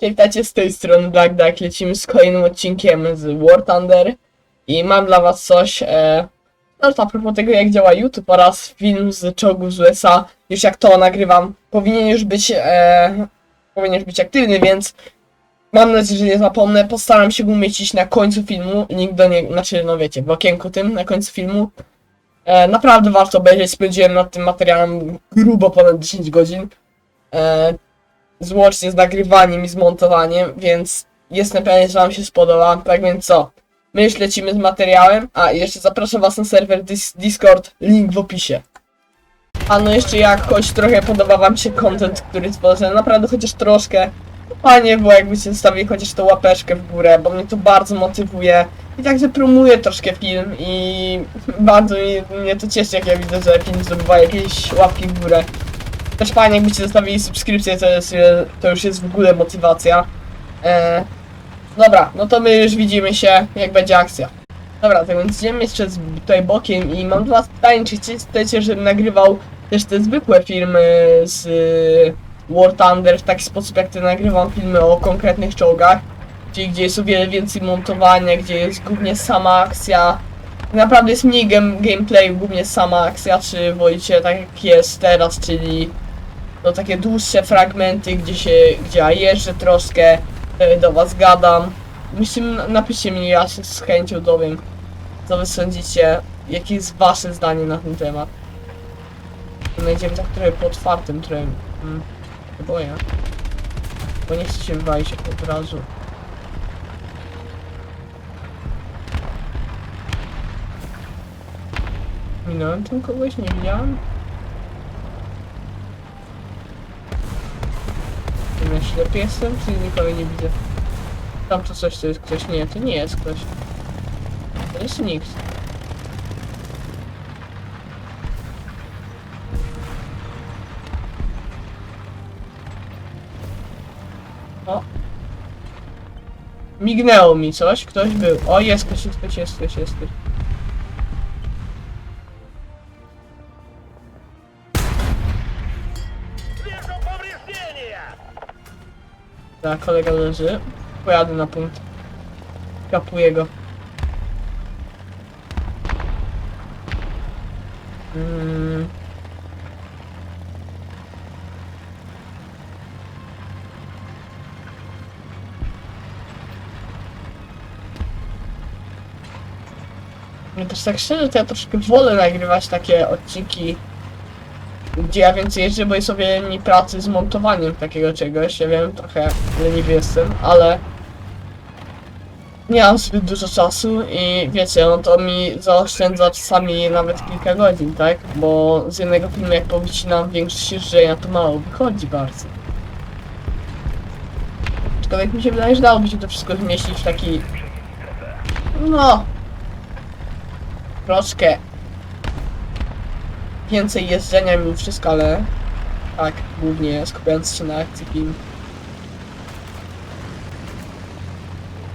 Cześć, witajcie z tej strony Black Duck. Lecimy z kolejnym odcinkiem z War Thunder i mam dla was coś, e, no a propos tego jak działa YouTube oraz film z czołgów z USA. Już jak to nagrywam, powinien już być, e, powinien już być aktywny, więc mam nadzieję, że nie zapomnę. Postaram się go umieścić na końcu filmu, link do niego, znaczy no wiecie, w okienku tym na końcu filmu. E, naprawdę warto obejrzeć, spędziłem nad tym materiałem grubo ponad 10 godzin. E, złącznie z nagrywaniem i zmontowaniem, więc jestem pewien, że wam się spodoba. Tak więc co? My już lecimy z materiałem, a jeszcze zapraszam was na serwer Dis Discord, link w opisie. A no jeszcze jak choć trochę podoba wam się content, który tworzę, naprawdę chociaż troszkę, fajnie było jakbyście zostawili chociaż tą łapeczkę w górę, bo mnie to bardzo motywuje i także promuję troszkę film i bardzo mnie, mnie to cieszy jak ja widzę, że film zdobywa jakieś łapki w górę. Też fajnie jakbyście zostawili subskrypcję, to, jest, to już jest w ogóle motywacja. E, dobra, no to my już widzimy się, jak będzie akcja. Dobra, tak więc idziemy jeszcze tutaj bokiem i mam do was pytanie, czy chcecie, żebym nagrywał też te zwykłe filmy z e, War Thunder w taki sposób, jak te nagrywam filmy o konkretnych czołgach, czyli gdzie jest o wiele więcej montowania, gdzie jest głównie sama akcja. Naprawdę jest mniej game, głównie sama akcja, czy wolicie tak jak jest teraz, czyli no takie dłuższe fragmenty, gdzie się, gdzie ja jeżdżę troszkę, e, do was gadam. Myślę, napiszcie mi, ja się z chęcią dowiem, co wy sądzicie, jakie jest wasze zdanie na ten temat. Znajdziemy tak trochę po otwartym, trochę, hmm, boję, bo nie chcę się wywalić od razu. Minąłem tam kogoś, nie widziałem? Nie ślepy jestem, czy nikogo nie widzę? Tam to coś, to jest ktoś, nie, to nie jest ktoś. To jest nikt. O. Mignęło mi coś, ktoś był. O, jest ktoś, jest ktoś, jest ktoś, jest ktoś. Tak, kolega leży. Pojadę na punkt. Kapuję go. Mm. No też tak szczerze, to ja troszkę wolę nagrywać takie odcinki gdzie ja więcej jeżdżę, bo jest o wiele mniej pracy z montowaniem takiego czegoś. Ja wiem, trochę leniwy jestem, ale nie mam zbyt dużo czasu i wiecie, no to mi zaoszczędza czasami nawet kilka godzin, tak? Bo z jednego filmu jak powycinam większość jeżdżenia to mało wychodzi bardzo. Aczkolwiek mi się wydaje, że dałoby się to wszystko zmieścić w taki... No... Troszkę więcej jeżdżenia mimo wszystko, ale tak, głównie skupiając się na akcji.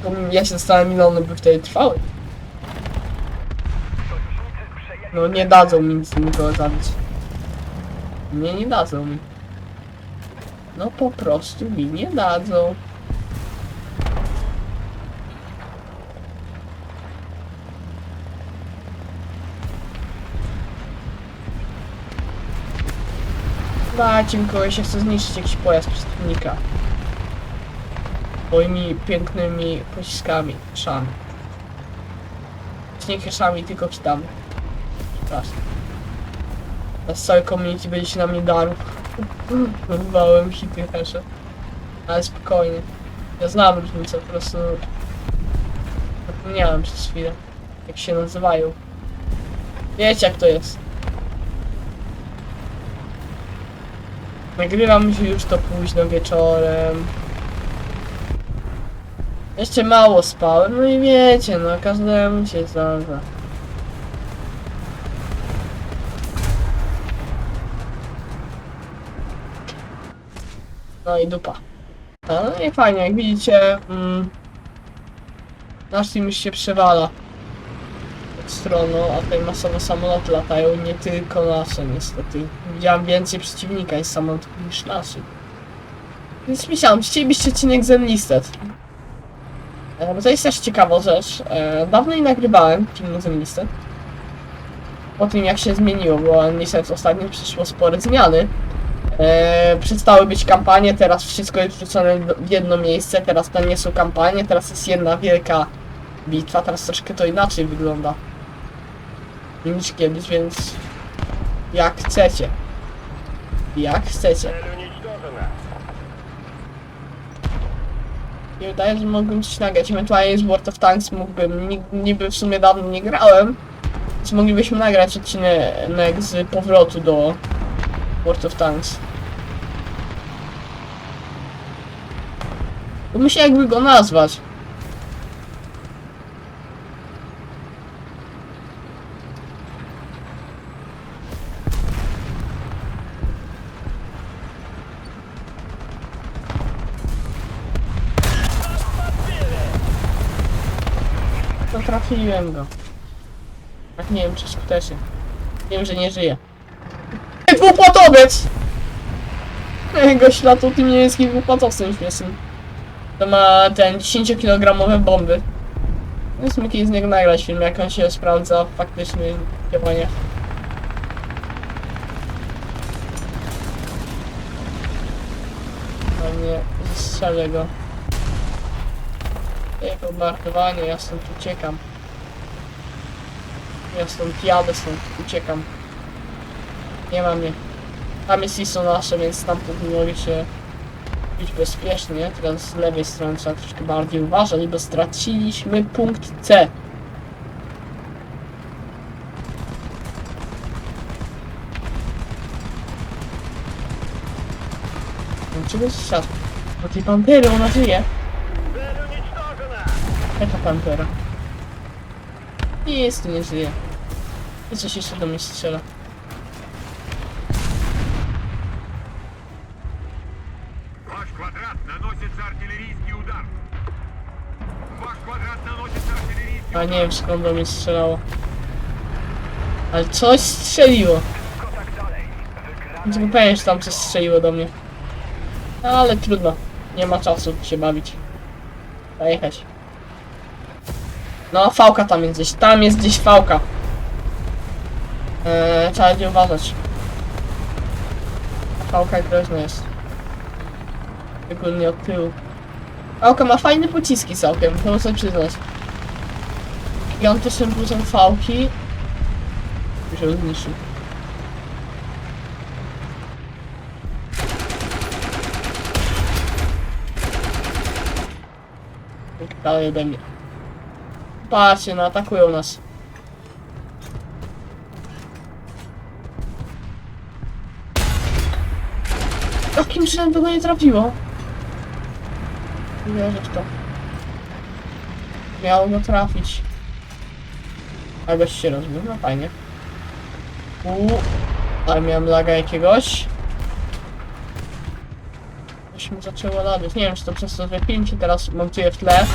To ja się zastanawiam ile one by wtedy trwały. No nie dadzą mi nic nikogo zabić. Nie, nie dadzą mi. No po prostu mi nie dadzą. Dajcie mi kogoś, ja chcę zniszczyć jakiś pojazd przeciwnika. Moimi pięknymi pociskami, szami. Nie kieszami, tylko kitami. Przepraszam. Teraz całe community będzie się na mnie darł. Wywałem hity hesze. Ale spokojnie. Ja znam różnicę, po prostu... Zapomniałem przez chwilę, jak się nazywają. Wiecie jak to jest. Nagrywam się już to późno wieczorem. Jeszcze mało spałem, no i wiecie, no każdemu się zdarza. No i dupa. No i fajnie, jak widzicie, mm, nasz team już się przewala stroną, a tutaj masowo samoloty latają, nie tylko nasze niestety. Widziałem więcej przeciwnika i samolotów niż naszych. Więc myślałem, chcielibyście odcinek z Enlisted. E, bo to jest też ciekawa rzecz. E, dawno nie nagrywałem film z Enlisted. Po tym jak się zmieniło, bo Enlisted ostatnio przyszło spore zmiany. E, przestały być kampanie, teraz wszystko jest wrzucone w jedno miejsce, teraz to nie są kampanie, teraz jest jedna wielka bitwa, teraz troszkę to inaczej wygląda niż kiedyś, więc jak chcecie. Jak chcecie. I wydaje, że mógłbym coś nagrać. Ewentualnie z World of Tanks mógłbym, niby w sumie dawno nie grałem, więc moglibyśmy nagrać odcinek z powrotu do World of Tanks. Bo myślę jakby go nazwać. Trafiłem go. Tak nie wiem czy skutecznie. Wiem, że nie żyje. Głupatowiec! Gość latał tym niemieckim głupatowcem śmiesznym. To ma ten 10-kilogramowe bomby. Więc mógł kiedyś z niego nagrać film, jak on się sprawdza w faktycznych działaniach. No nie, zestrzelę Jego markowanie, ja stąd uciekam. Ja stąd jadę, stąd uciekam. Nie ma mnie. Tam jest ISO nasze, więc nie mogę się być bezpiecznie. Teraz z lewej strony trzeba troszkę bardziej uważać, bo straciliśmy punkt C. Dlaczego jest czas? Bo tej pantery ona żyje. Цель уничтожена. Jaka pantera? Nie jest, tu nie żyje. I coś jeszcze do mnie strzela. Ваш квадрат наносится артиллерийский удар. Ваш квадрат наносится артиллерийский A nie wiem skąd do mnie strzelało. Ale coś strzeliło. Więc nie powiem, że tam coś strzeliło do mnie. No, ale trudno. Nie ma czasu się bawić. Zajechać. No, fałka tam jest gdzieś. Tam jest gdzieś fałka. Eee, trzeba będzie uważać. Fałka groźna jest. Szczególnie od tyłu. Fałka ma fajne pociski całkiem, to muszę przyznać. Gigantycznym plusem fałki. Się zniszczył. Dalej ode mnie. Patrzcie, no atakują nas. Jakim tego nie trafiło? Nie wierzę w to. Miało go trafić. A gość się rozbił, no fajnie. Uuu, ale miałem laga jakiegoś. Coś mi zaczęło ladać. Nie wiem, czy to przez to wypięcie teraz montuję w tle.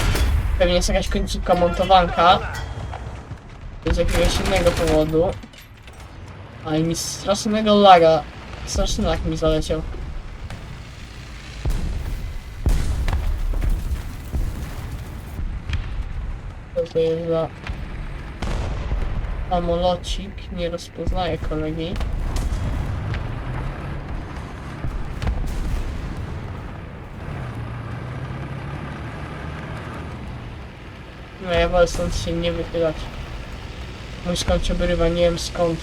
Pewnie jest jakaś końcówka montowanka. Z jakiegoś innego powodu. Ale mi strasznego laga. Straszny lag mi zaleciał. Co to jest za... Samolocik, nie rozpoznaje kolegi. No ja wolę stąd się nie wychylać. Mój skąd obrywa, nie wiem skąd.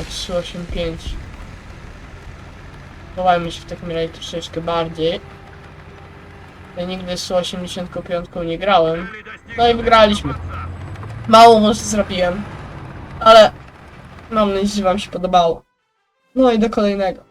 Od 385. Chowajmy się w takim razie troszeczkę bardziej. Ja nigdy z 185 nie grałem. No i wygraliśmy. Mało może zrobiłem, ale mam nadzieję, że wam się podobało. No i do kolejnego.